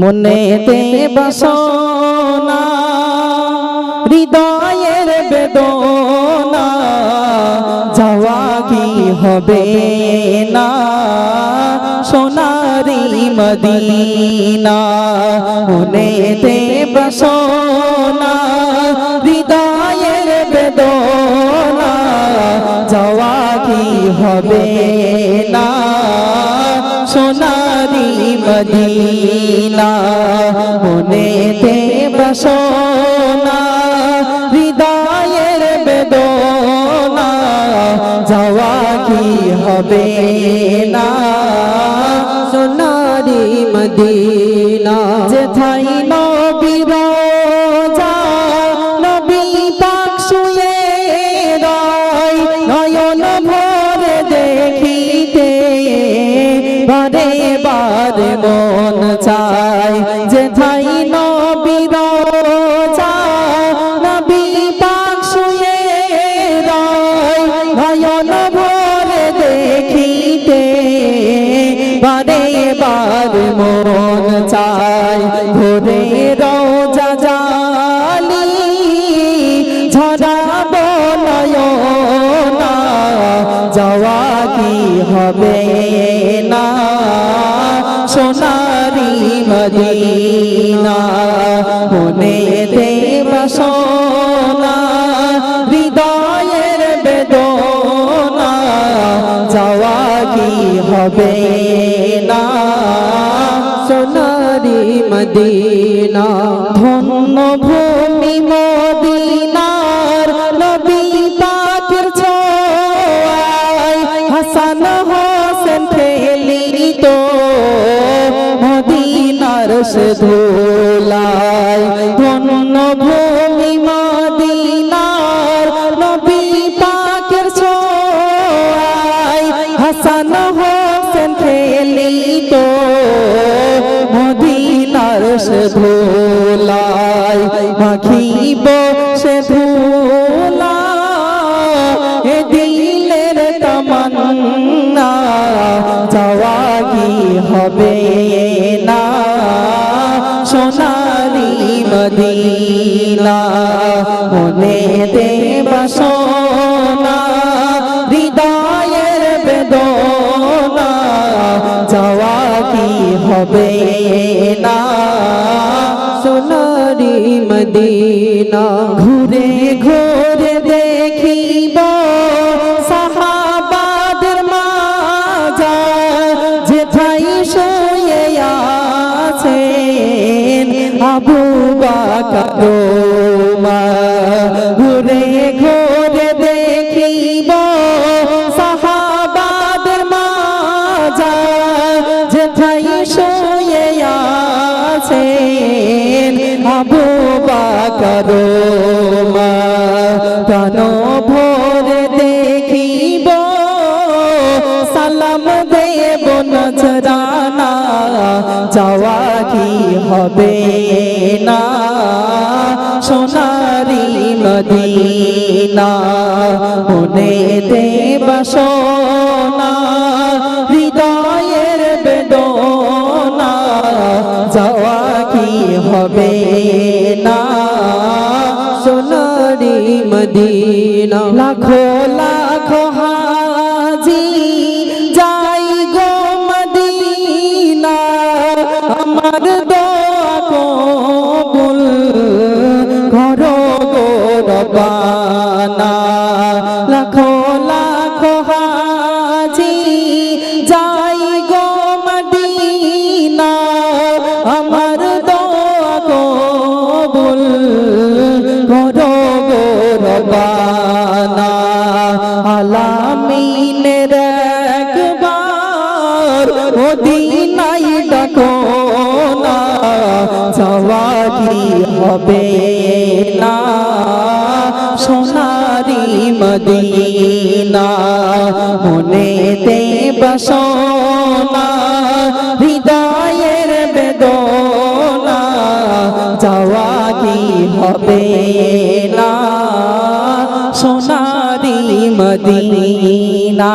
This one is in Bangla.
মনেতে বাসনা, হৃদয়ের বেদনা, যাওয়া কি হবে না? সোনারি মদিনা, মনেতে বাসনা, হৃদয়ের বেদনা, যাওয়া কি হবে না? সোনারি মদিনা মনেতে বাসনা হৃদয়ের বেদনা, যাওয়া কি হবে না? সোনারি মদিনা যেথাই নবী রোজা, নবী পাক শুয়ে রয়, নয়ন ভরে দেখিতে বারে বারে মন চায় যেথাই নবী রোজা, নবী পাক শুয়ে রয়। নয়ন ভরে দেখিতে বারে বার মন চায়। ভোরে রোজা জালি, ঝরাবো নয়না, যাওয়া কি হবে? মদিনা মনে দেব সোনা, হৃদয়ের বেদনা, যাওয়া কি হবে না? সোনারি মদিনা, ধন্য ভূমি মদিনার সে ধুলায় ধন্য ভূমি মদিনার নবী পাকের ছোঁয়ায় হাসান হোসেন খেলি তো মদিনার সে ধুলায় মাখিব সে ধুলা এ দিলের তামান্না, যাওয়া কি হবে? মনে দেব সোনা হৃদয়ের বেদনা, যাওয়া কি হবে না? সোনারি মদিনা, ঘুরে ঘুরে দেখিব আবু বাকার ঘুরে ঘুরে দেখিব সাহাবাদের মাজা যেথাই শুয়ে আছেন আবু বাকার প্রাণ ভোরে দেখিব, সালাম দেব নজরানা, যাওয়া কি হবে না? মদিনা মনে দেব সোনা হৃদয়ের বেদনা, যাওয়া কি হবে না? সোনারি মদিনা, লাখো লাখো হাজি, যাই গো মদিনা, আমার দোয়া কবুল গো রব্বানা হবে না। সোনারি মদিনা মনে দেব সোনা হৃদয়ের বেদনা, যাওয়া কি হবে না? সোনারি মদিনা।